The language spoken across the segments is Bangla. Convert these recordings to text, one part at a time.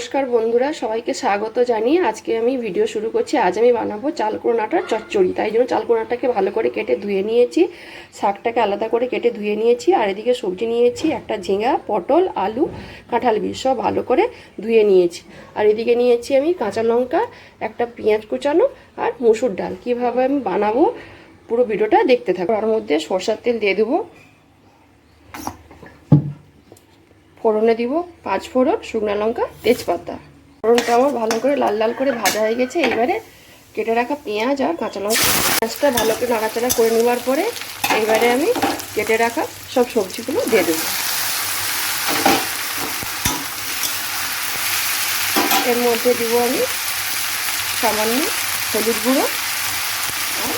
নমস্কার বন্ধুরা, সবাইকে স্বাগত জানিয়ে আজকে আমি ভিডিও শুরু করছি। আজ আমি বানাবো চালকোনাটার চচ্চড়ি। তাই জন্য চালকোনাটাকে ভালো করে কেটে ধুয়ে নিয়েছি, শাকটাকে আলাদা করে কেটে ধুয়ে নিয়েছি, আর এদিকে সবজি নিয়েছি, একটা ঝিঙা, পটল, আলু, কাঁঠাল বীজ সব ভালো করে ধুয়ে নিয়েছি। আর এদিকে নিয়েছি আমি কাঁচা লঙ্কা, একটা পেঁয়াজ কুচানো আর মুসুর ডাল। কীভাবে আমি বানাবো পুরো ভিডিওটা দেখতে থাকব তার মধ্যে সরষার তেল দিয়ে দেবো ফোড়নে দিব পাঁচ ফোড়ন, শুকনো লঙ্কা, তেজপাতা। ফোড়নটা আমার ভালো করে লাল লাল করে ভাজা হয়ে গেছে। এবারে কেটে রাখা পেঁয়াজ আর কাঁচা লঙ্কা। পেঁয়াজটা ভালো করে নাড়াচাড়া করে নেওয়ার পরে এবারে আমি কেটে রাখা সব সবজিগুলো দিয়ে দেবো। এর মধ্যে দিব আমি সামান্য হলুদ গুঁড়ো আর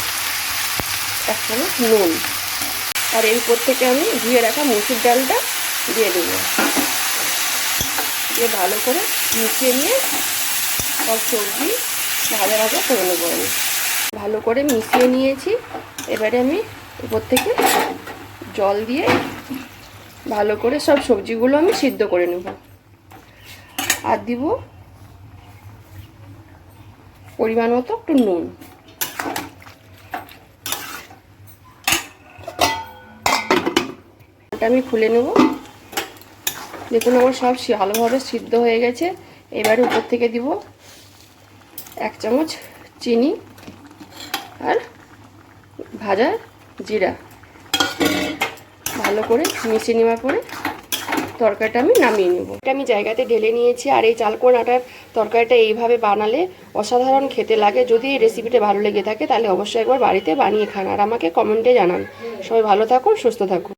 এক নুন। আর এর উপর থেকে আমি ধুয়ে রাখা মুসুর ডালটা দিয়ে দেবো। দিয়ে ভালো করে মিশিয়ে নিয়ে সব সবজি ভাজা ভাজা করে নেব আমি। ভালো করে মিশিয়ে নিয়েছি। এবারে আমি উপর থেকে জল দিয়ে ভালো করে সব সবজিগুলো আমি সিদ্ধ করে নেব। আর দিব পরিমাণ মতো একটু নুন। আমি খুলে নেব। দেখুন আমার সব ভালোভাবে সিদ্ধ হয়ে গেছে। এবারে উপর থেকে দিব এক চামচ চিনি আর ভাজা জিরা। ভালো করে মিশিয়ে নেওয়ার পরে তরকারিটা আমি নামিয়ে নেব। এটা আমি জায়গাতে ঢেলে নিয়েছি আর এই চালকোন আটার তরকারিটা এইভাবে বানালে অসাধারণ খেতে লাগে। যদি এই রেসিপিটা ভালো লেগে থাকে তাহলে অবশ্যই একবার বাড়িতে বানিয়ে খান আর আমাকে কমেন্টে জানান। সবাই ভালো থাকুন, সুস্থ থাকুন।